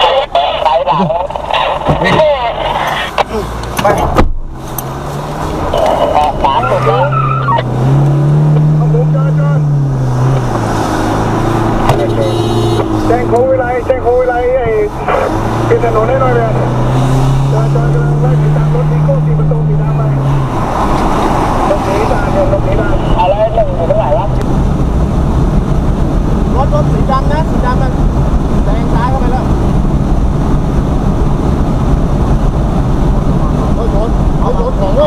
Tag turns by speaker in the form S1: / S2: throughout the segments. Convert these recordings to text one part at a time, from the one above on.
S1: สายหลังไปสาสุดแล้ว
S2: แจ้งโควิไลแจ้งโควิไลไอ้ปิดถนนให้หน่อยเลยจอจอนกำลังไล่ติดตามรถนีโก้สีประตูสีดำไปรถหนีตามเนี่ยรถหนีตาม
S1: อะไรหนึ่งอยู่ตรงไหนวะ
S3: รถรถสีดำนะสีดำมันแซงซ้ายเข้าไปแล้วเฮ้ยชนเอาช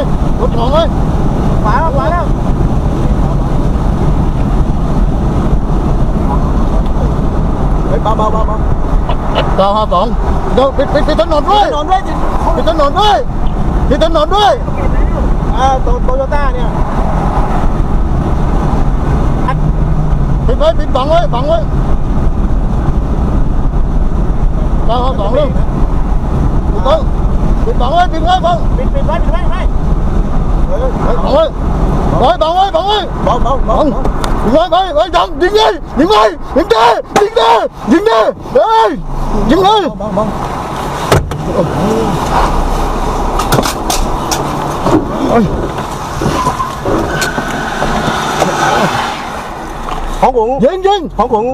S3: น ของเลยรถของเลยขวาแล้วขวาแล้วเฮ้ยเบาเบาเบาเบาเก้าห้าสองเดี๋ยวปิดปิดปิดถนนด้วยถนนด้วยปิดถนนด้วยปิดถนนด้วยอ่าโตโตโยต้าเนี่ยอัดปิดไว้ปิดบังไว้บังไว้เก้าห้าสองเรื่องปิดไว้ปิดบังไว้ปิดไว้บังปิดปิดไว้ปิดไว้ ให้เฮ้ยบังไว้บังไว้บังไว้บังไว้บังบังบังยิงไว้ไปไปดังยิงเลยยิงเลยยิงเลยยิงเลยยิงเลยเฮ้ยยิงเลยบังบังของผมยิงยิงของผม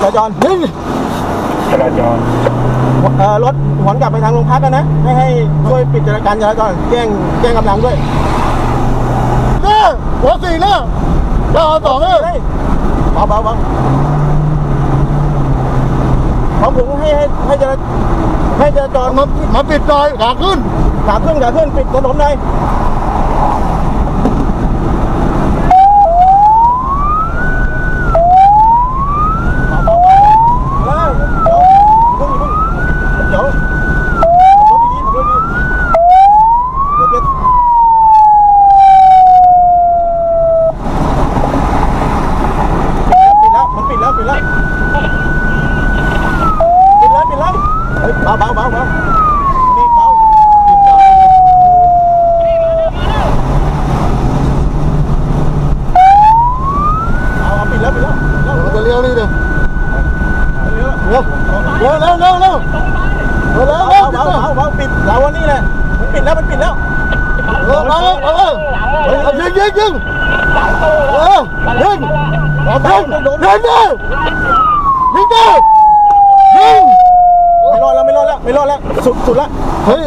S3: จราจรยิง
S2: จราจร
S3: เอ่อรถหวนกลับไปทางโรงพักกันนะ ให้ให้ช่วยปิดจราจรจราจรแจ้งแจ้งกำลังด้วย เนี่ยหัวสี่เนี่ยเก้าสองเลยเบาเบาเบาของผมให้ให้ให้จราให้จราจรมามาปิดจอยขาขึ้นขาขึ้นขาขึ้นปิดถนนเลยเฮ้ยเดี๋ยวเดี๋ยวขับรถดีๆขับรถดีเดี๋ยวจะปิดแล้วมันปิดแล้วปิดแล้วปิดแล้วปิดแล้วเฮ้ยเบาเบาเบาเบานี่เบาปิดแล้วเอาเอาปิดแล้วปิดแล้วเราจะเลี้ยวนี่เดี๋ยว เลี้ยวเร็วเร็วเร็วเร็วเร็วเร็วเร็วเบาเบาเบาปิดเราวันนี้แหละมันปิดแล้วมันปิดแล้วเออเบาเออเฮ้ยยิงยิงยิงเออยิงยิงยิงยิงยิงยิงไม่รอดแล้วไม่รอดแล้วไม่รอดแล้วสุดสุดแล้วเฮ้ย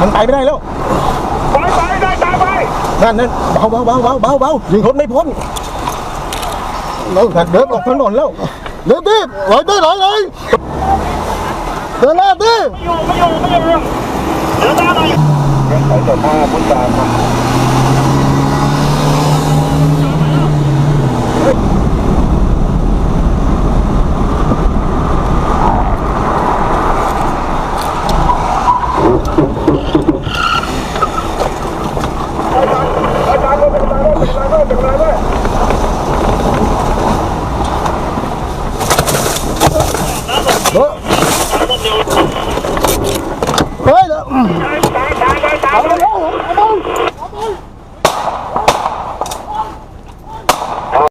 S3: มันไปไม่ได้แล้ว
S2: ไปไปได้ตามไป
S3: นั่นนั่นเบาเบาเบาเบาเบาเบารถไม่พ้นเราเดินออกถนนแล้ว เดินดิไหลดิไหลเลยเดินหน้าดิ
S2: ไม่อยู่ไม่อยู่ไม่อยู่เดี๋ยวตามไปใส่ต่อผ้าพุทธา Oh.